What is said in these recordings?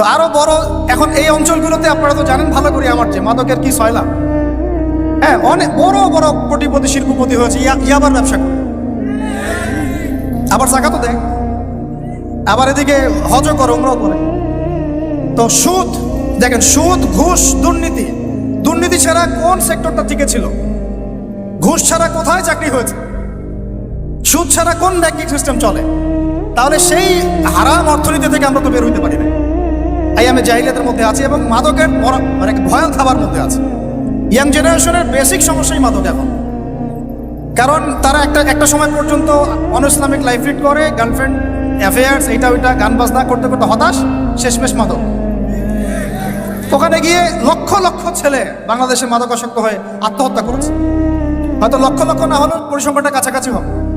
তো আরও বড়, এখন এই অঞ্চলগুলোতে আপনারা তো জানেন ভালো করে আমার যে মাদকের কি সয়লা হ্যাঁ অনেক বড় বড় কোটিপতি, শিল্পপতি হয়েছে ইয়াবার ব্যবসা করে। আবার জাকাতও দেয়। আবার এদিকে হজ করে, উমরাও করে। তো সুদ, দেখেন, সুদ, ঘুষ, দুর্নীতি। দুর্নীতি ছাড়া কোন সেক্টরটা টিকে ছিল? ঘুষ ছাড়া কোথায় চাকরি হয়েছে? সুদ ছাড়া কোন ব্যাংকিং সিস্টেম চলে? তাহলে সেই হারাম অর্থনীতি থেকে আমরা তো বের হইতে পারি না এই আমি জাহিলিয়াতের মধ্যে আছি এবং মাদকের মানে ভয়াল খাবার মধ্যে আছে। ইয়াং জেনারেশনের বেসিক সমস্যাই মাদক এখন। কারণ তারা একটা একটা সময় পর্যন্ত অন ইসলামিক লাইফ লিড করে, গার্লফ্রেন্ড অ্যাফেয়ার্স, এইটা ওইটা গান বাজনা করতে করতে হতাশ, শেষমেশ মাদক। ওখানে গিয়ে লক্ষ লক্ষ ছেলে বাংলাদেশে মাদকাসক্ত হয়ে আত্মহত্যা করেছে। হয়তো লক্ষ লক্ষ না হলেও পরিসংখ্যানটা কাছাকাছি হবে।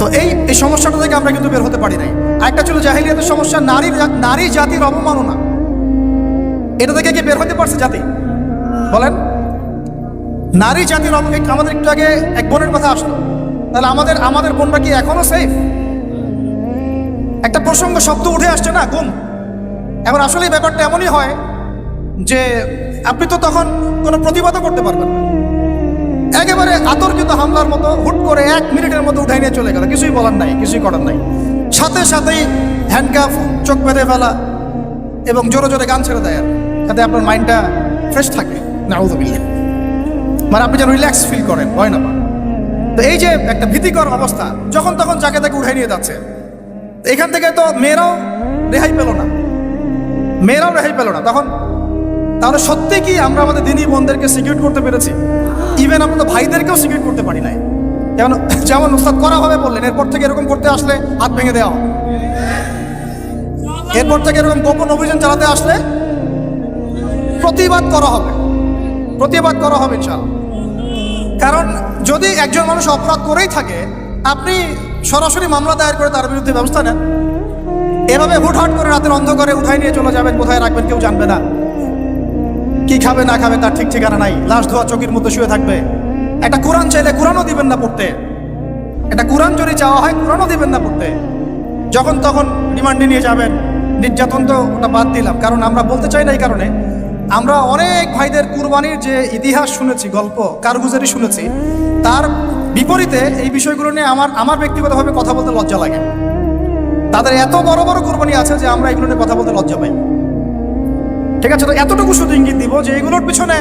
তো এই এই সমস্যাটা থেকে আমরা কিন্তু বের হতে পারি নাই। আরেকটা ছিল জাহিলিয়াতের সমস্যা, নারী জা- নারী জাতির অবমাননা। এটা থেকে কি বের হতে পারছে জাতি? বলেন। নারী জাতির আমাদের একটু আগে এক বোনের কথা আসলো। তাহলে আমাদের আমাদের বোনরা কি এখনও সেফ একটা প্রসঙ্গ শব্দ উঠে আসছে না? গুম। এখন আসলে ব্যাপারটা এমনই হয় যে আপনি তো তখন কোনো প্রতিবাদও করতে পারবেন না। একেবারে আতর্কিত হামলার মতো হুট করে এক মিনিটের মতো উঠাই নিয়ে চলে গেল। কিছুই বলার নাই, কিছুই করার নাই। সাথে সাথেই হ্যান্ডকাফ চোখ বেঁধে ফেলা এবং জোরে জোরে গান ছেড়ে দেয়। যাতে আপনার মাইন্ডটা ফ্রেশ থাকে। মানে আপনি যেন রিল্যাক্স ফিল করেন, হয় না তো এই যে একটা ভীতিকর অবস্থা, যখন তখন যাকে তাকে উঠাই নিয়ে যাচ্ছে। এখান থেকে তো মেয়েরাও রেহাই পেল না। মেয়েরাও রেহাই পেল না। তখন তাহলে সত্যি কি আমরা আমাদের দিনী বোনদেরকে সিকিউর করতে পেরেছি? ইভেন আমরা ভাইদেরকেও সিকিউর করতে পারি নাই। যেমন যেমন উস্তাদ করা হবে বললেন, এরপর থেকে এরকম করতে আসলে হাত ভেঙে দেওয়া। এরপর থেকে এরকম গোপন অভিযান চালাতে আসলে প্রতিবাদ করা হবে। প্রতিবাদ করা হবে ইনশাল কারণ, যদি একজন মানুষ অপরাধ করেই থাকে, আপনি সরাসরি মামলা দায়ের করে তার বিরুদ্ধে ব্যবস্থা নেন। এভাবে হুটহাট করে রাতের অন্ধকারে উঠাই নিয়ে চলে যাবেন, কোথায় রাখবেন কেউ জানবে না। কি খাবে, না খাবে তার ঠিক ঠিকানা নাই। লাশ ধোয়া চকির মধ্যে শুয়ে থাকবে। একটা কোরআন চাইলে কোরআনও দিবেন না পড়তে। একটা কোরআন যদি চাওয়া হয়, কোরআনও দিবেন না পড়তে। যখন তখন রিমান্ডে নিয়ে যাবেন। নির্যাতন তো ওটা বাদ দিলাম, কারণ আমরা বলতে চাই না এই কারণে। আমরা অনেক ভাইদের কুরবানির যে ইতিহাস শুনেছি, গল্প, কারগুজারি শুনেছি, তার বিপরীতে এই বিষয়গুলো নিয়ে আমার আমার ব্যক্তিগতভাবে কথা বলতে লজ্জা লাগে। তাদের এত বড় বড় কুরবানি আছে যে আমরা এগুলো নিয়ে কথা বলতে লজ্জা পাই। ঠিক আছে, তো এতটুকু শুধু ইঙ্গিত দিব যে এগুলোর পিছনে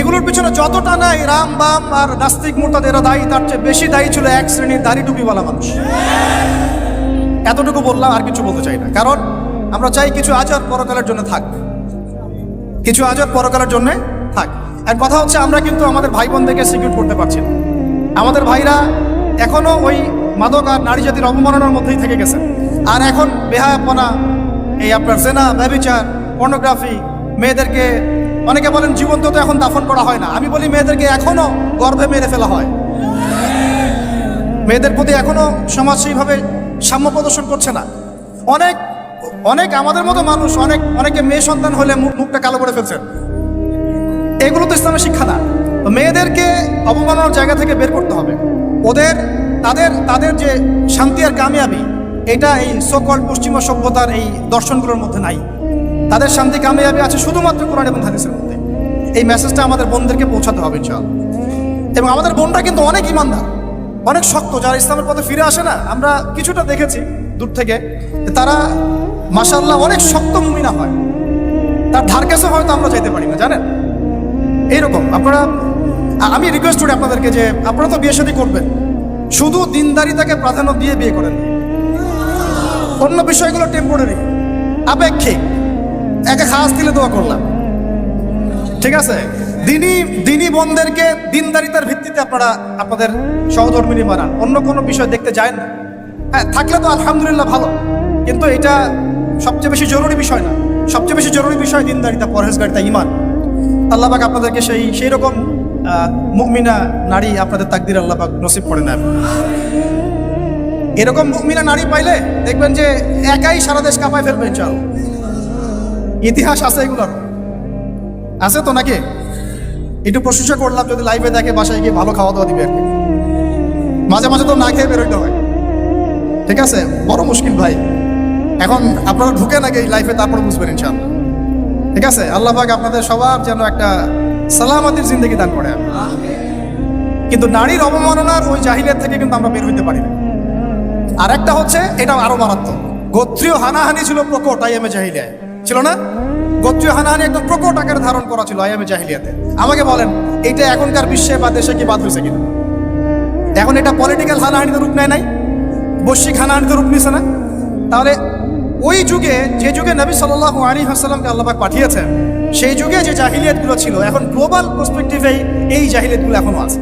এগুলোর পিছনে যতটা নাই রাম বাম আর নাস্তিক মোরতাদ এরা দায়ী, তার চেয়ে বেশি দায়ী ছিল এক শ্রেণির দাড়ি টুপিওয়ালা মানুষ। এতটুকু বললাম, আর কিছু বলতে চাই না। কারণ আমরা চাই কিছু আচার পরকালের জন্য থাক। কিছু আচার পরকালের জন্য থাক। আর কথা হচ্ছে, আমরা কিন্তু আমাদের ভাই বোনদেরকে সিকিউর করতে পারছি না। আমাদের ভাইরা এখনও ওই মাদক আর নারী জাতির অবমাননার মধ্যেই থেকে গেছে। আর এখন বেহায়াপনা, এই আপনার সেনা ব্যবিচার পর্নোগ্রাফি মেয়েদেরকে, অনেকে বলেন জীবন্ত তো এখন দাফন করা হয় না। আমি বলি মেয়েদেরকে এখনও গর্ভে মেরে ফেলা হয়। মেয়েদের প্রতি এখনও সমাজ সেইভাবে সাম্য প্রদর্শন করছে না। অনেক অনেক আমাদের মতো মানুষ, অনেক, অনেকে মেয়ে সন্তান হলে মুখ- মুখটা কালো করে ফেলছেন। এগুলো তো ইসলামের শিক্ষা না। মেয়েদেরকে অবমাননার জায়গা থেকে বের করতে হবে। ওদের, তাদের তাদের যে শান্তি আর কামিয়াবি, এটা এই সকল পশ্চিমা সভ্যতার এই দর্শনগুলোর মধ্যে নাই। তাদের শান্তি কামিয়াবি আছে শুধুমাত্র কোরআন এবং হাদিসের মধ্যে। এই মেসেজটা আমাদের বোনদেরকে পৌঁছাতে হবে ইনশাল এবং আমাদের বোনরা কিন্তু অনেক ইমানদার, অনেক শক্ত, যারা ইসলামের পথে ফিরে আসে না, আমরা কিছুটা দেখেছি দূর থেকে তারা মাসাল্লাহ অনেক শক্ত মুমিনা হয়। তার ধার কাছে হয়তো আমরা যেতে পারি না, জানেন? এইরকম, আপনারা, আমি রিকোয়েস্ট করি আপনাদেরকে যে, আপনারা তো বিয়ে শাদী করবেন, শুধু দিনদারিতাকে প্রাধান্য দিয়ে বিয়ে করেন। অন্য বিষয়গুলো টেম্পোরারি আপেক্ষিক। একে খাস দিলে দোয়া করলাম। ঠিক আছে? দিনী দিনী বোনদেরকে দিনদারিতার ভিত্তিতে আপনারা আপনাদের সহধর্মিনী বানান। অন্য কোনো বিষয় দেখতে যায় না। হ্যাঁ থাকলে তো আলহামদুলিল্লাহ ভালো। কিন্তু এটা সবচেয়ে বেশি জরুরি বিষয় না। সবচেয়ে বেশি জরুরি বিষয় দিনদারিতা, পরহেজগারিতা ইমান আল্লাহ পাক আপনাদেরকে সেই সেই রকম মুমিনা নারী আপনাদের তাকদির আল্লাহ পাক নসিব করে নেন। এরকম মুমিনা নারী পাইলে দেখবেন যে একাই সারা দেশ কাঁপায় ফেলবেন চাল ইতিহাস আছে এগুলোর। আছে তো নাকি? একটু প্রশংসা করলাম, যদি লাইভে দেখে বাসায় গিয়ে ভালো খাওয়া দাওয়া দিবে মাঝে মাঝে তো না খেয়ে বেরোতে হয়। ঠিক আছে? বড় মুশকিল ভাই। এখন আপনারা ঢুকে নাকি লাইফে তারপর বুঝবেন ইনশাআল্লাহ। ঠিক আছে? আল্লাহ পাক আপনাদের সবার যেন একটা সালামাতির জিন্দগি দান করে। কিন্তু নারীর অবমাননার ওই জাহিলিয়াত থেকে কিন্তু আমরা বের হইতে পারি না। আর একটা হচ্ছে, এটা আরও মারাত্মক। গোত্রীয় হানাহানি ছিল প্রকট, আইএমএ জাহিলিয়ায়। ছিল না গোত্রীয় হানাহানি একদম প্রকট আকার ধারণ করা ছিল আইএমএ জাহিলিয়াতে। আমাকে বলেন এটা এখনকার বিশ্বে বা দেশে কি বাদ হয়েছে কিনা? এখন এটা পলিটিক্যাল হানাহানিতে রূপ নেয় নাই? বৈশ্বিক হানাহানিতে রূপ নিছে না? তাহলে ওই যুগে, যে যুগে নবী সাল্লাহ আলী হাসাল্লামকে আল্লাপাক পাঠিয়েছেন, সেই যুগে যে জাহিলিয়াতগুলো ছিল, এখন গ্লোবাল পার্সপেক্টিভেই এই জাহিলিয়াতগুলো এখনও আছে।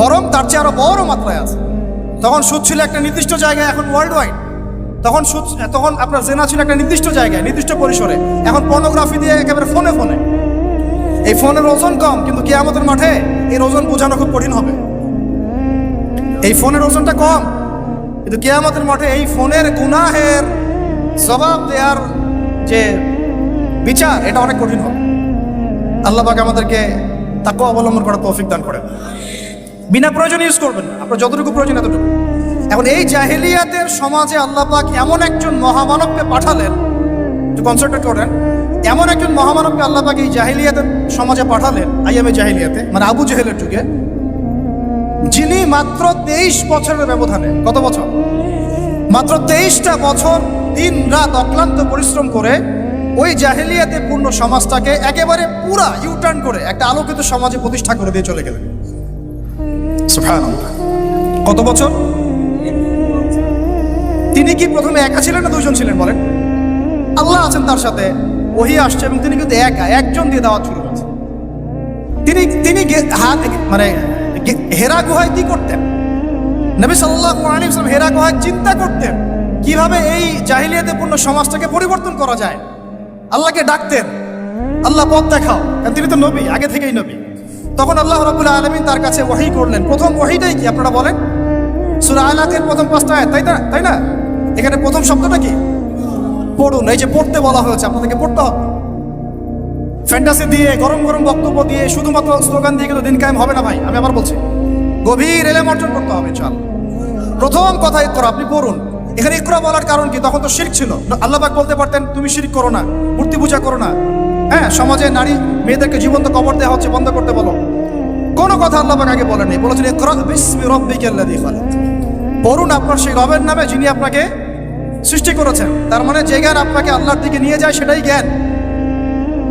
বরং তার চেয়ে আরও বড় মাত্রায় আছে। তখন সুদ ছিল একটা নির্দিষ্ট জায়গায়, এখন ওয়ার্ল্ড ওয়াইড তখন তখন আপনার জেনা ছিল একটা নির্দিষ্ট জায়গায়, নির্দিষ্ট পরিসরে। এখন পর্নোগ্রাফি দিয়ে একেবারে ফোনে ফোনে এই ফোনের ওজন কম, কিন্তু কে আমাদের মাঠে এর ওজন বোঝানো খুব কঠিন হবে। এই ফোনের ওজনটা কম, কিন্তু কে আমাদের মাঠে এই ফোনের গুনাহের জবাব দেওয়ার যে বিচার, এটা অনেক কঠিন হবে। আল্লাহ পাক আমাদেরকে তাকে অবলম্বন করার তৌফিক দান করেন। বিনা প্রয়োজন ইউজ করবেন আপনার যতটুকু প্রয়োজন এতটুকু। এখন এই জাহেলিয়াতের সমাজে আল্লাহ পাক এমন একজন মহামানবকে পাঠালেন কনসেন্ট্রেট করেন, এমন একজন মহামানবকে আল্লাহ পাক এই জাহেলিয়াতের সমাজে পাঠালেন আইএমএ জাহেলিয়াতে মানে আবু জেহেলের যুগে, যিনি মাত্র তেইশ বছরের ব্যবধানে, কত বছর? মাত্র তেইশটা বছর দিন রাত অক্লান্ত পরিশ্রম করে ওই জাহেলিয়াতে পূর্ণ সমাজটাকে একেবারে পুরা ইউটার্ন করে একটা আলোকিত সমাজে প্রতিষ্ঠা করে দিয়ে চলে গেলেন। কত বছর? তিনি কি প্রথমে একা ছিলেন না দুজন ছিলেন বলেন? আল্লাহ আছেন তার সাথে, ওহি আসছে এবং তিনি কিন্তু একা, একজন দিয়ে দাওয়াত শুরু করেছেন তিনি তিনি মানে হেরা গুহায় কি করতেন? নবী আলাইহি ওয়াসাল্লাম হেরা গুহায় চিন্তা করতেন, কীভাবে এই জাহিলিয়াতে পূর্ণ সমাজটাকে পরিবর্তন করা যায়? আল্লাহকে ডাকতেন, আল্লাহ পথ দেখাও, কারণ তিনি তো নবী, আগে থেকেই নবী। তখন আল্লাহ রাবুল আলমিন তার কাছে ওয়াহি করলেন। প্রথম ওয়াহিটাই কি আপনারা বলেন? সুরা আলাতের প্রথম পাঁচটা তাই না? তাই না? এখানে প্রথম শব্দটা কি? পড়ুন, এই যে পড়তে বলা হয়েছে, আপনাদেরকে পড়তে হবে। ফ্যান্টাসি দিয়ে, গরম গরম বক্তব্য দিয়ে, শুধুমাত্র স্লোগান দিয়ে কিন্তু দিন কায়েম হবে না ভাই, আমি আবার বলছি। গভীর এলেম অর্জন করতে হবে চল প্রথম কথা ইকরা আপনি পড়ুন। এখানে ইকরা বলার কারণ কি? তখন তো শিরক ছিল। আল্লাহ পাক বলতে পারতেন, তুমি শিরক করো না, মূর্তি পূজা করো না। হ্যাঁ সমাজে নারী, মেয়েদেরকে জীবন্ত কবর দেওয়া হচ্ছে, বন্ধ করতে বলো। কোনো কথা আল্লাহ পাক আগে বলেনি বলেছেন, ইকরা বিসমি রাব্বিকাল্লাযী খালাক। পড়ুন আপনার সেই রবের নামে, যিনি আপনাকে সৃষ্টি করেছেন। তার মানে যে জ্ঞান আপনাকে আল্লাহর দিকে নিয়ে যায় সেটাই জ্ঞান।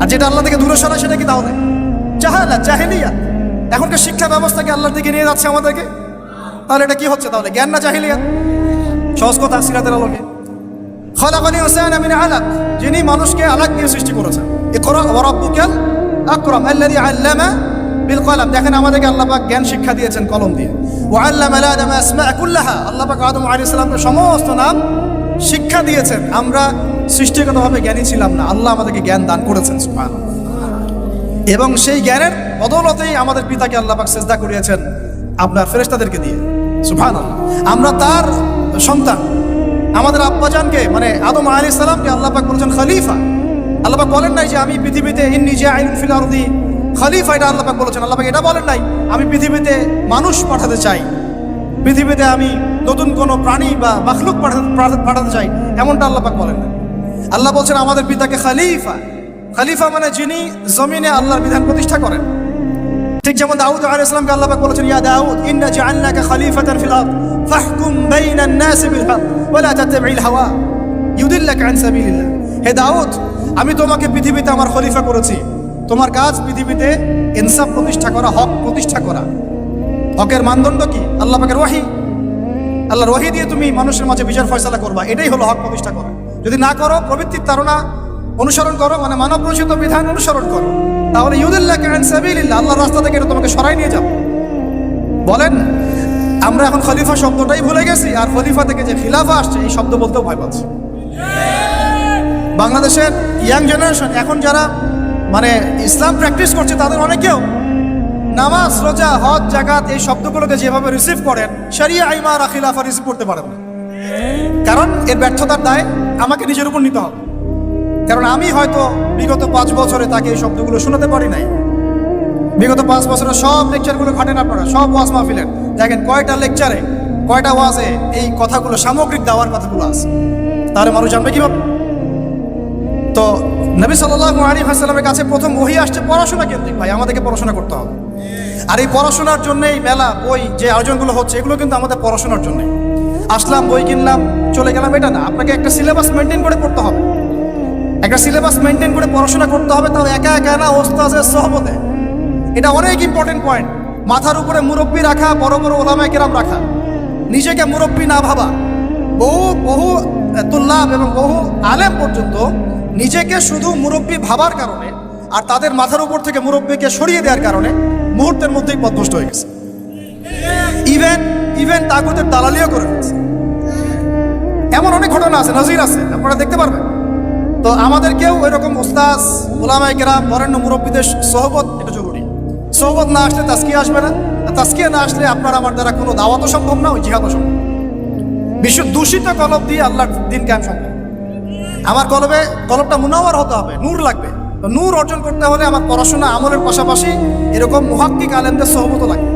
আর যেটা আল্লাহ থেকে দূরে সরায় সেটা কি তাহলে? জাহালা জাহেলিয়া এখনকার শিক্ষা ব্যবস্থাকে আল্লাহর দিকে নিয়ে যাচ্ছে আমাদেরকে। তাহলে এটা কি হচ্ছে তাহলে? জ্ঞান না জাহিলিয়া সহজ কথা, সিরাতের আলোকে। খলাকানি হোসেন আমিন আলাক। যিনি মানুষকে আলাক দিয়ে সৃষ্টি করেছেন। ইকরা ওয়া রাব্বুকাল আকরাম আল্লাযী আল্লামা বিল কলম। দেখেন আমাদেরকে আল্লাহ জ্ঞান শিক্ষা দিয়েছেন কলম দিয়ে। ওয়া আল্লামা আদম আসমা আল্লাহ পাক আদম আলাইহিস সমস্ত নাম শিক্ষা দিয়েছেন। আমরা সৃষ্টিগতভাবে জ্ঞানী ছিলাম না। আল্লাহ আমাদেরকে জ্ঞান দান করেছেন সুফান এবং সেই জ্ঞানের বদৌলতেই আমাদের পিতাকে আল্লাহ পাক সেজদা করিয়েছেন আপনার ফেরেশতাদেরকে দিয়ে সুফান আমরা তার সন্তান, আমাদের আব্বাজানকে মানে আদম আলী সালামকে আল্লাহ পাক বলেছেন খলিফা। আল্লাহ পাক বলেন নাই যে আমি পৃথিবীতে ইন্নি যে আইন ফিল আরদি। খলিফা এটা আল্লাহ পাক বলেছেন। আল্লাহ পাক এটা বলেন নাই, আমি পৃথিবীতে মানুষ পাঠাতে চাই। পৃথিবীতে আমি নতুন কোনো প্রাণী বা মখলুক পাঠাতে চাই, এমনটা আল্লাহ পাক বলেন না। আল্লাহ বলছেন, আমাদের পিতাকে খালিফা। খালিফা মানে যিনি জমিনে আল্লাহর বিধান প্রতিষ্ঠা করেন। ঠিক যেমন দাউদ আলাইহিস সালামকে আল্লাহ বলেছেন, ইয়া দাউদ, ইন্না জাআলনাকা ফিল আরদ, ফাহকুম বাইনান বিল হক, ওয়া লা হাওয়া। ইউদিল্লাকা আন সাবিলিল্লাহ। হে দাউদ, আমি তোমাকে পৃথিবীতে আমার খলিফা করেছি। তোমার কাজ পৃথিবীতে ইনসাফ প্রতিষ্ঠা করা, হক প্রতিষ্ঠা করা। হকের মানদণ্ড কি? আল্লাহ পাকের ওয়াহি। আল্লাহর ওয়াহি দিয়ে তুমি মানুষের মাঝে বিচার ফয়সালা করবা, এটাই হলো হক প্রতিষ্ঠা করা। যদি না করো, প্রবৃত্তির তারা অনুসরণ করো মানে মানব রচিত বিধান অনুসরণ করো। তাহলে ইউদুল্লাহ কেন আল্লাহর রাস্তা থেকে এটা তোমাকে সরাই নিয়ে যাব। বলেন, আমরা এখন খলিফা শব্দটাই ভুলে গেছি, আর খলিফা থেকে যে খিলাফা আসছে, এই শব্দ বলতেও ভয় পাচ্ছে। বাংলাদেশের ইয়াং জেনারেশন, এখন যারা মানে ইসলাম প্র্যাকটিস করছে, তাদের অনেকেও নামাজ, রোজা, হজ জাকাত এই শব্দগুলোকে যেভাবে রিসিভ করেন সারিয়া আইমা আর খিলাফা রিসিভ করতে পারেন না। কারণ এর ব্যর্থতার দায় আমাকে নিজের উপর নিতে হবে। কারণ আমি হয়তো বিগত পাঁচ বছরে তাকে এই শব্দগুলো শোনাতে পারি নাই। বিগত পাঁচ বছরের সব লেকচারগুলো ঘটেন আপনারা সব ওয়াজ মাহফিলের। দেখেন কয়টা লেকচারে কয়টা ওয়াজে এই কথাগুলো, সামগ্রিক দেওয়ার কথাগুলো আছে। তাহলে মানুষ জানবে কীভাবে? তো নবী সাল্লাল্লাহু আলী হাসালামের কাছে প্রথম ওহি আসছে পড়াশোনা কেন্দ্রিক ভাই, আমাদেরকে পড়াশোনা করতে হবে। আর এই পড়াশোনার জন্য এই মেলা, বই, যে আয়োজনগুলো হচ্ছে, এগুলো কিন্তু আমাদের পড়াশোনার জন্য। আসলাম, বই কিনলাম, চলে গেলাম, এটা না, আপনাকে একটা সিলেবাস মেনটেন করে পড়তে হবে। একটা সিলেবাস মেনটেন করে পড়াশোনা করতে হবে, তাও একা একা না ওস্তাজের সহবতে এটা অনেক ইম্পর্টেন্ট পয়েন্ট মাথার উপরে মুরব্বী রাখা, বড় বড় ওলামায় কেরাম রাখা। নিজেকে মুরব্বী না ভাবা। বহু বহু তুল্লাভ এবং বহু আলেম পর্যন্ত নিজেকে শুধু মুরব্বী ভাবার কারণে, আর তাদের মাথার উপর থেকে মুরব্বীকে সরিয়ে দেওয়ার কারণে মুহূর্তের মধ্যেই পদভষ্ট হয়ে গেছে। ইভেন ইভেন তাগুতের দালালিও করে ফেলছে। এমন অনেক ঘটনা আছে, নজির আছে, আপনারা দেখতে পারবেন। তো আমাদেরকেও ওই রকম ওস্তাজ ওলামাই কেরাম, বরেণ্য মুরব্বীদের সহবত, এটা জরুরি। সহবত না আসলে তাস্কিয়া আসবে না। তাস্কিয়া না আসলে আপনার আমার দ্বারা কোনো দাওয়াতও সম্ভব না, ওই জিহাদও সম্ভব বিশ্ব দূষিত কলব দিয়ে আল্লাহর দিন কায়েম সম্ভব। আমার কলবে, কলবটা মুনাওয়ার হতে হবে, নূর লাগবে। তো নূর অর্জন করতে হলে আমার পড়াশোনা আমলের পাশাপাশি এরকম মুহাক্কিক আলেমদের সহবত লাগবে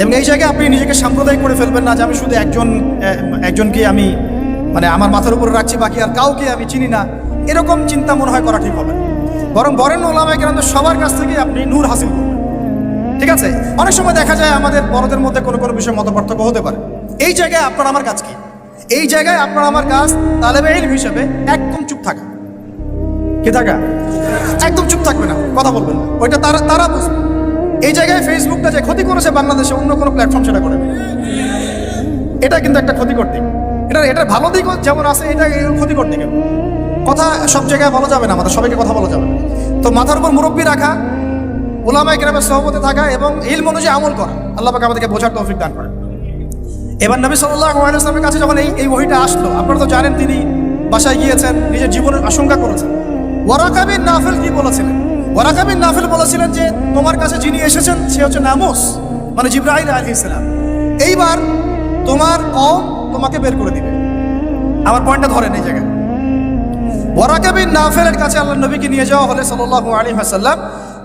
এবং এই জায়গায় আপনি নিজেকে সাম্প্রদায়িক করে ফেলবেন না যে আমি শুধু একজন একজনকে আমি মানে আমার মাথার উপরে রাখছি, বাকি আর কাউকে আমি চিনি না। এরকম চিন্তা মনে হয় করা ঠিক হবে বরং বরেণ্য ওলামায় কেন সবার কাছ থেকে আপনি নূর হাসিল করবেন। ঠিক আছে? অনেক সময় দেখা যায় আমাদের বড়দের মধ্যে কোনো কোনো বিষয়ে মত পার্থক্য হতে পারে। এই জায়গায় আপনার আমার কাজ কি? এই জায়গায় আপনার আমার কাজ তালেবে হিসেবে একদম চুপ থাকা। কি থাকা? একদম চুপ থাকবে না, কথা বলবেন ওইটা তারা তারা বুঝবে। এই জায়গায় ফেসবুকটা যে ক্ষতি করেছে বাংলাদেশে, অন্য কোনো প্ল্যাটফর্ম সেটা করে দেবে। এটা কিন্তু একটা ক্ষতিকর দিক। এটা এটার ভালো দিকও যেমন আছে, এটা ক্ষতিকর দিকে কথা সব জায়গায় বলা যাবে না, আমাদের সবাইকে কথা বলা যাবে। তো মাথার উপর মুরব্বী রাখা, ওলামায় গ্রামের সহপতি থাকা এবং ইলম অনুযায়ী আমল করা, আল্লাহ পাক আমাদেরকে বোঝার তৌফিক দান করে এবার নবী সাল্লাহ আলাইসলামের কাছে যখন এই এই বহিটা আসলো, আপনারা তো জানেন তিনি বাসায় গিয়েছেন, নিজের জীবনের আশঙ্কা করেছেন। ওয়ারাকাবিন নাফেল কি বলেছিলেন? ওয়ারাকাবিন নাফেল বলেছিলেন যে, তোমার কাছে যিনি এসেছেন, সে হচ্ছে নামুস মানে জিব্রাহিল আলী ইসলাম এইবার তোমার কম তোমাকে বের করে দিবে। আমার পয়েন্টটা ধরেন এই জায়গায়। ওয়ারাকাবিন নাফেলের কাছে আল্লাহ নবীকে নিয়ে যাওয়া হলে সাল্লাহ আলী হাসাল্লাম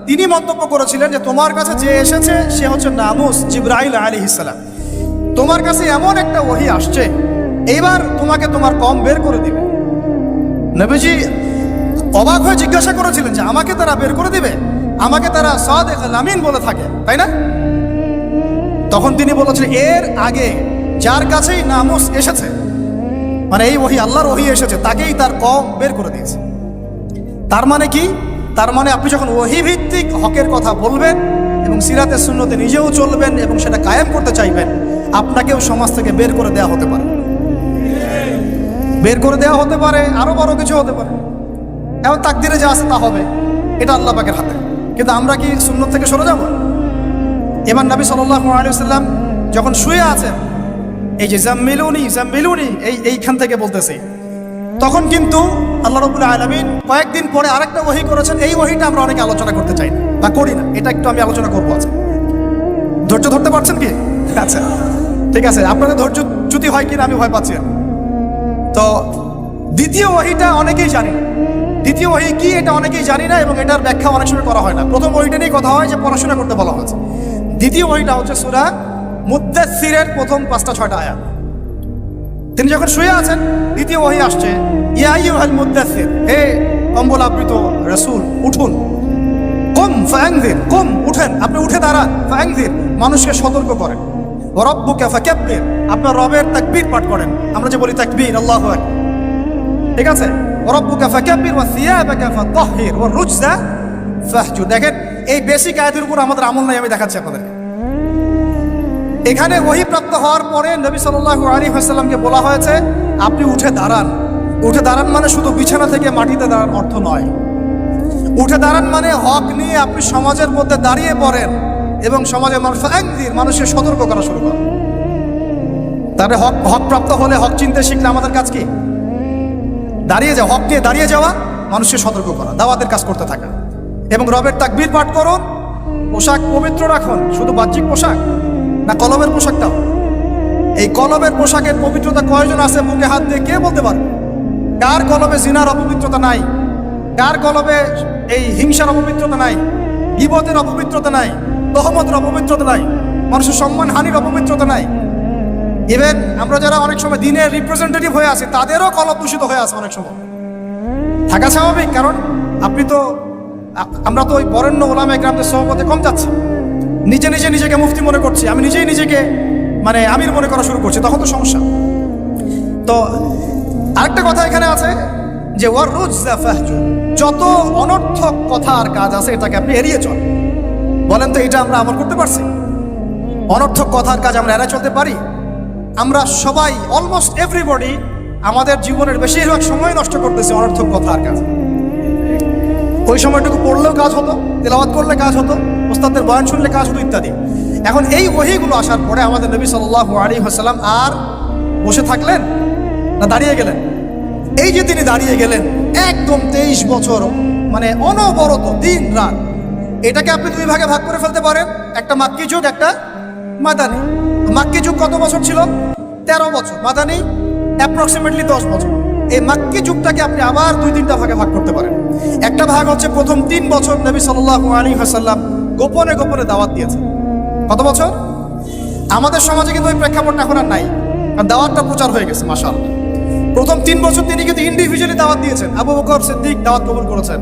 তিনি মন্তব্য করেছিলেন যে, তোমার কাছে যে এসেছে, সে হচ্ছে নামুস জিব্রাহিল আলী ইসলাম তোমার কাছে এমন একটা ওহি আসছে, এইবার তোমাকে তোমার কম বের করে দিবে। নবীজি অবাক হয়ে জিজ্ঞাসা করেছিলেন যে আমাকে তারা বের করে দিবে? আমাকে তারা সাদেক লামিন বলে থাকে, তাই না? তখন তিনি বলেছিলেন, এর আগে যার কাছেই নামুস এসেছে মানে এই ওহি, আল্লাহর ওহি এসেছে, তাকেই তার কম বের করে দিয়েছে। তার মানে কি? তার মানে আপনি যখন ওহি ভিত্তিক হকের কথা বলবেন এবং সিরাতের শূন্যতে নিজেও চলবেন এবং সেটা কায়েম করতে চাইবেন, আপনাকেও সমাজ থেকে বের করে দেওয়া হতে পারে। বের করে দেওয়া হতে পারে, আরও বড় কিছু হতে পারে। এমন তাকদিরে যা আছে তা হবে, এটা আল্লাহ পাকের হাতে। কিন্তু আমরা কি সুন্নত থেকে সরে যাব? এবার নবী সাল্লাহ আলিয়াল্লাম যখন শুয়ে আছেন, এই যে জাম্মিলুনি জাম্মিলুনি, এই এইখান থেকে বলতেছি। তখন কিন্তু আল্লাহ রবুল আলমিন কয়েকদিন পরে আরেকটা ওহি করেছেন। এই ওহিটা আমরা অনেকে আলোচনা করতে চাই না বা করি না। এটা একটু আমি আলোচনা করব আজকে। ধৈর্য ধরতে পারছেন কি? আচ্ছা ঠিক আছে। আপনাদের ধৈর্য চ্যুতি হয় কিনা আমি ভয় পাচ্ছি তো দ্বিতীয় ওহিটা অনেকেই জানি। না। দ্বিতীয় ওহি কি এটা অনেকেই জানি না এবং এটার ব্যাখ্যা অনেক সময় করা হয় না। প্রথম ওহিটা নিয়ে কথা হয় যে পড়াশোনা করতে বলা হয়েছে। দ্বিতীয় ওহিটা হচ্ছে সুরা মুদ্দাসিরের প্রথম পাঁচটা, ছয়টা আয়াত। তিনি যখন শুয়ে আছেন, দ্বিতীয় ওহি আসছে ইয়াইয়ুহাল মুদ্দাসির হে কম্বল আবৃত রসুল, উঠুন। কম ফায়াংদির কম, উঠেন। আপনি উঠে দাঁড়ান ফায়াংদির মানুষকে সতর্ক করেন। রব্বুকে ফাকাব্বির। আপনার রবের তাকবীর পাঠ করেন। আমরা যে বলি তাকবীর, আল্লাহু আকবার। ঠিক আছে? রব্বুকে ফাকাব্বির ওয়া সিয়াবাকা ফাতাহহির ওয়া রুজজা ফাহজুর দেখেন, এই বেসিক আয়াতের উপর আমাদের আমল নাই, আমি দেখাচ্ছি আপনাদেরকে। এখানে ওহি প্রাপ্ত হওয়ার পরে নবী সাল্লাল্লাহু আলাইহি ওয়াসাল্লামকে বলা হয়েছে, আপনি উঠে দাঁড়ান। উঠে দাঁড়ান মানে শুধু বিছানা থেকে মাটিতে দাঁড়ান অর্থ নয়। উঠে দাঁড়ান মানে হক নিয়ে আপনি সমাজের মধ্যে দাঁড়িয়ে পড়েন এবং সমাজের মানুষ একদিন মানুষের সতর্ক করা শুরু করেন। তাহলে হক হক প্রাপ্ত হলে হক চিনতে শিখলে আমাদের কাজ কি? দাঁড়িয়ে যাওয়া হক নিয়ে দাঁড়িয়ে যাওয়া, মানুষকে সতর্ক করা, দাওয়াতের কাজ করতে থাকা। এবং রবের তাকবীর পাঠ করুন পোশাক পবিত্র রাখুন, শুধু বাহ্যিক পোশাক না কলমের পোশাকটাও। এই কলমের পোশাকের পবিত্রতা কয়জন আছে মুখে হাত দিয়ে কে বলতে পারে কার কলমে জিনার অপবিত্রতা নাই? কার কলমে এই হিংসার অপবিত্রতা নাই? বিপদের অপবিত্রতা নাই? তহমতের অপবিত্রতা নাই? মানুষের সম্মান হানির অপবিত্রতা নাই? ইভেন আমরা যারা অনেক সময় দিনের রিপ্রেজেন্টেটিভ হয়ে আছি, তাদেরও কলব দূষিত হয়ে আছে অনেক সময়। থাকা স্বাভাবিক, কারণ আপনি তো আমরা তো ওই বরেণ্য ওলামে গ্রামদের সভাপতি কম যাচ্ছি। নিজে নিজে নিজেকে মুফতি মনে করছি, আমি নিজেই নিজেকে মানে আমির মনে করা শুরু করছি, তখন তো সমস্যা। তো, আরেকটা কথা এখানে আছে, যে ওয়ার রুজ যত অনর্থক কথা আর কাজ আছে, এটাকে আপনি এড়িয়ে চল বলেন তো, এটা আমরা আমল করতে পারছি? অনর্থক কথার কাজ আমরা এড়ায় চলতে পারি? আমরা সবাই অলমোস্ট এভরিবডি আমাদের জীবনের বেশিরভাগ সময় নষ্ট করতেছি অনর্থক কথার কাজ। ওই সময়টুকু পড়লেও কাজ হতো, তেলাওয়াত করলে কাজ হতো ওস্তাদের বয়ান শুনলে কাজ হতো ইত্যাদি। এখন এই ওহিগুলো আসার পরে আমাদের নবী সাল্লাহ আলী হাসাল্লাম আর বসে থাকলেন না দাঁড়িয়ে গেলেন? এই যে তিনি দাঁড়িয়ে গেলেন, একদম তেইশ বছর মানে অনবরত, দিন, রাত। এটাকে আপনি দুই ভাগে ভাগ করে ফেলতে পারেন। একটা মাক্কি যুগ, একটা মাদানি। মাক্কি যুগ কত বছর ছিল? তেরো বছর মাথা নেই অ্যাপ্রক্সিমেটলি দশ বছর। এই মাক্কি যুগটাকে আপনি আবার দুই তিনটা ভাগে ভাগ করতে পারেন। একটা ভাগ হচ্ছে প্রথম তিন বছর নবী সাল্লাহ আলী হাসাল্লাম গোপনে গোপনে দাওয়াত দিয়েছে কত বছর? আমাদের সমাজে কিন্তু ওই প্রেক্ষাপটটা এখন আর নাই, কারণ দাওয়াতটা প্রচার হয়ে গেছে মাসাল প্রথম তিন বছর তিনি কিন্তু ইন্ডিভিজুয়ালি দাওয়াত দিয়েছেন। আবু বকর সিদ্দিক দাওয়াত কবুল করেছেন।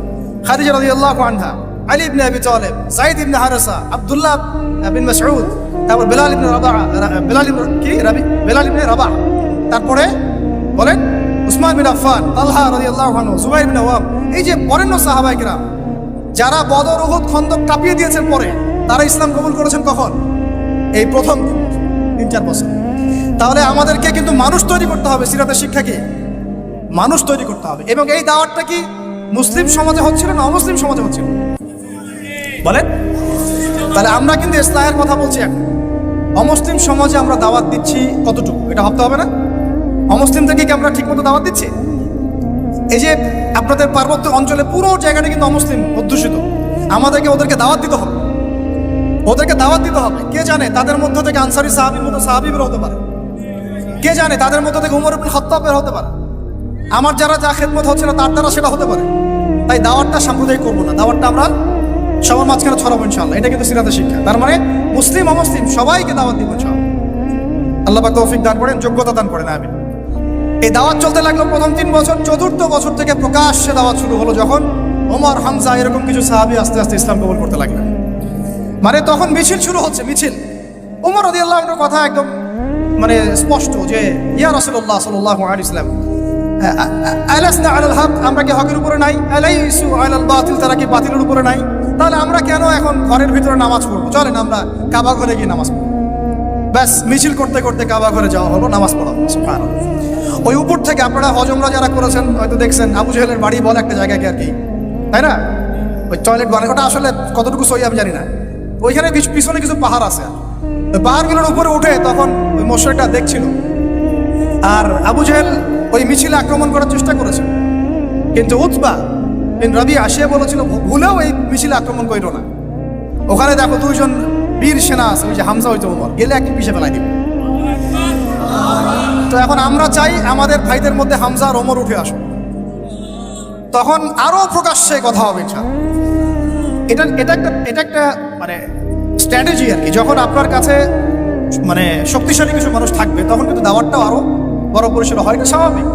খাদিজা রাদিয়াল্লাহু আনহা, আলী ইবনে আবি তালেব সাইদ ইবনে হারেসা, আব্দুল্লাহ বিন মাসউদ তারপর বেলাল ইবনে রাবা বেলাল ইবনে কি? রাবি? বেলাল ইবনে রাবা তারপরে বলেন উসমান বিন আফফান, তালহা রাদিয়াল্লাহু আনহু, জুবাইর বিন আওয়াম, এই যে বরেণ্য সাহাবায়ে কিরাম যারা বদর উহুদ খন্দক কাঁপিয়ে দিয়েছেন পরে, তারা ইসলাম কবুল করেছেন কখন? এই প্রথম তিন চার বছর। তাহলে আমাদেরকে কিন্তু মানুষ তৈরি করতে হবে সিরাতের শিক্ষা কি? মানুষ তৈরি করতে হবে। এবং এই দাওয়াতটা কি মুসলিম সমাজে হচ্ছিল না অমুসলিম সমাজে হচ্ছিল? বলেন। তাহলে আমরা কিন্তু ইসলামের কথা বলছি এখন। অমুসলিম সমাজে আমরা দাওয়াত দিচ্ছি কতটুকু? এটা ভাবতে হবে না? অমুসলিম থেকে কি আমরা ঠিকমতো দাওয়াত দিচ্ছি? এই যে আপনাদের পার্বত্য অঞ্চলে পুরো জায়গাটা কিন্তু অমুসলিম, অধ্যুষিত। আমাদেরকে ওদেরকে দাওয়াত দিতে হবে। ওদেরকে দাওয়াত দিতে হবে। কে জানে তাদের মধ্য থেকে আনসারি সাহাবির মতো সাহাবি বের হতে পারে। কে জানে তাদের মধ্য থেকে উমর ইবনে খাত্তাব বের হতে পারে। আমার যারা যা খেদমত হচ্ছে না তার দ্বারা সেটা হতে পারে। তাই দাওয়াতটা সাম্প্রদায়িক করব না। দাওয়াতটা আমরা সবার মাঝখানে ছড়াবো ইনশাল্লাহ এটা কিন্তু সিরাতের শিক্ষা। তার মানে মুসলিম, অমুসলিম সবাইকে দাওয়াত দিব ইনশাল্লাহ আল্লাহ তৌফিক দান করেন, যোগ্যতা দান করেন আমি এই দাওয়াত চলতে লাগল প্রথম তিন বছর, চতুর্থ বছর থেকে প্রকাশ্যে দাওয়াত শুরু হলো যখন ওমর, হামজা এরকম কিছু সাহাবি আস্তে আস্তে ইসলাম কবুল করতে লাগলেন। মানে তখন মিছিল শুরু হচ্ছে, মিছিল। ওমর রদি আল্লাহর কথা একদম মানে স্পষ্ট যে, ইয়া রসুল্লাহ সাল্লাহ আলী ইসলাম হক, আমরা কি হকের উপরে নাই? আলাইসু আলাল বাতিল, তারা কি বাতিলের উপরে নাই? তাহলে আমরা কেন এখন ঘরের ভিতরে নামাজ পড়ব? চলেন আমরা কাবা ঘরে গিয়ে নামাজ পড়ব ব্যাস, মিছিল করতে করতে কাবা ঘরে যাওয়া হলো, নামাজ পড়া হলো। ওই উপর থেকে আপনারা হজমরা যারা করেছেন, হয়তো দেখছেন, আবু জাহেলের বাড়ি বলে একটা জায়গাকে আর কি। তাই না? ওই টয়লেট বানায় ওটা আসলে কতটুকু সই আমি জানি না। ওইখানে পিছ- পিছনে কিছু পাহাড় আছে। পাহাড়গুলোর উপরে উঠে তখন ওই মশাইটা দেখছিল। আর আবু জাহেল ওই মিছিলে আক্রমণ করার চেষ্টা করেছে কিন্তু উৎবা বিন রবি আসিয়া বলেছিল ভুলেও এই মিছিলে আক্রমণ করিল না। ওখানে দেখো দুইজন বীর সেনা আছে, ওই যে হামসা হইতে ওমর, গেলে একটি পিছিয়ে ফেলাই দিবে। তো এখন আমরা চাই আমাদের ভাইদের মধ্যে হামজা আর ওমর উঠে আসুক। তখন আরও প্রকাশ্যে কথা হবে এটা এটা একটা এটা একটা মানে স্ট্র্যাটেজি আর কি। যখন আপনার কাছে মানে শক্তিশালী কিছু মানুষ থাকবে, তখন কিন্তু দাওয়াতটাও আরও বড় পরিসরে হয়, এটা স্বাভাবিক।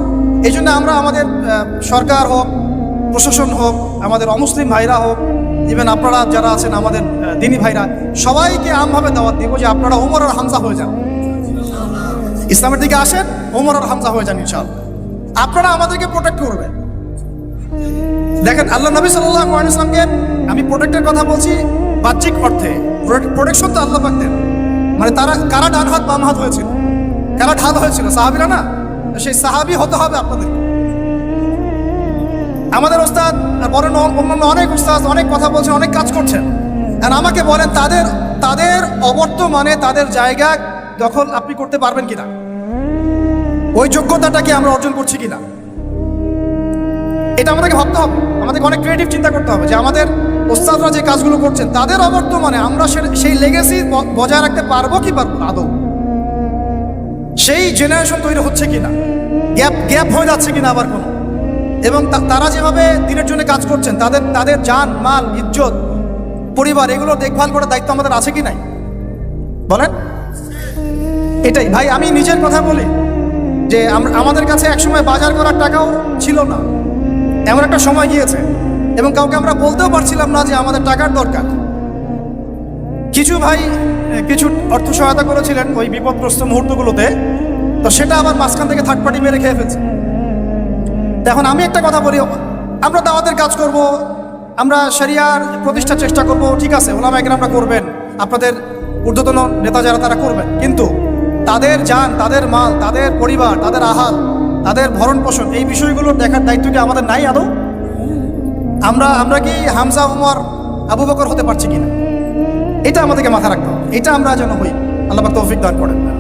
এই জন্য আমরা আমাদের সরকার হোক প্রশাসন হোক, আমাদের অমুসলিম ভাইরা হোক ইভেন আপনারা যারা আছেন আমাদের দিনী ভাইরা, সবাইকে আমভাবে দাওয়াত দিব যে আপনারা ওমর আর হামজা হয়ে যান। ইসলামের দিকে আসেন ওমর আর হামজা হয়ে যান ইনশাআল্লাহ। আপনারা আমাদেরকে প্রোটেক্ট করবেন। দেখেন, আল্লাহ নবী সাল্লাহ আমি প্রোটেক্টের কথা বলছি বাহ্যিক অর্থে। প্রোটেকশন তো আল্লাহ পাক দেন। মানে তারা, কারা ডান হাত বাম হাত হয়েছিল? কারা ঢাল হয়েছিল? সাহাবিরা না? সেই সাহাবি হতে হবে আপনাদের আমাদের ওস্তাদ বলেন অন্যান্য অনেক উস্তাদ অনেক কথা বলছেন, অনেক কাজ করছেন। আর আমাকে বলেন, তাদের তাদের অবর্তমানে তাদের জায়গা দখল আপনি করতে পারবেন কিনা? ওই যোগ্যতাটাকে আমরা অর্জন করছি কিনা? এটা আমাদেরকে ভাবতে হবে। আমাদেরকে অনেক ক্রিয়েটিভ চিন্তা করতে হবে যে আমাদের ওস্তাদরা যে কাজগুলো করছেন, তাদের অবর্তমানে আমরা সেই লেগেসি বজায় রাখতে পারব কি পারব আদৌ? সেই জেনারেশন তৈরি হচ্ছে কিনা? গ্যাপ গ্যাপ হয়ে যাচ্ছে কিনা আবার কোনো? এবং তারা যেভাবে দিনের জন্য কাজ করছেন, তাদের তাদের যান মাল, ইজ্জত, পরিবার এগুলো দেখভাল করার দায়িত্ব আমাদের আছে কি নাই? বলেন। এটাই। ভাই, আমি নিজের কথা বলি যে আমাদের কাছে একসময় বাজার করার টাকাও ছিল না। এমন একটা সময় গিয়েছে এবং কাউকে আমরা বলতেও পারছিলাম না যে আমাদের টাকার দরকার। কিছু ভাই কিছু অর্থ সহায়তা করেছিলেন ওই বিপদগ্রস্ত মুহূর্তগুলোতে, তো সেটা আবার মাঝখান থেকে থার্ড পার্টি মেরে খেয়ে ফেলছে। এখন আমি একটা কথা বলি। আমরা দাওয়াতের কাজ করব, আমরা শরিয়ার প্রতিষ্ঠার চেষ্টা করব, ঠিক আছে, ওলামা আমরা করবেন। আপনাদের ঊর্ধ্বতন নেতা যারা, তারা করবেন। কিন্তু তাদের যান, তাদের মাল, তাদের পরিবার, তাদের আহার তাদের ভরণ পোষণ, এই বিষয়গুলো দেখার দায়িত্ব কি আমাদের নাই আদৌ। আমরা আমরা কি হামজা, উমর, আবু বকর হতে পারছি কিনা? এটা আমাদেরকে মাথা রাখতে হবে। এটা আমরা যেন হই। আল্লাহ তৌফিক দান করেন।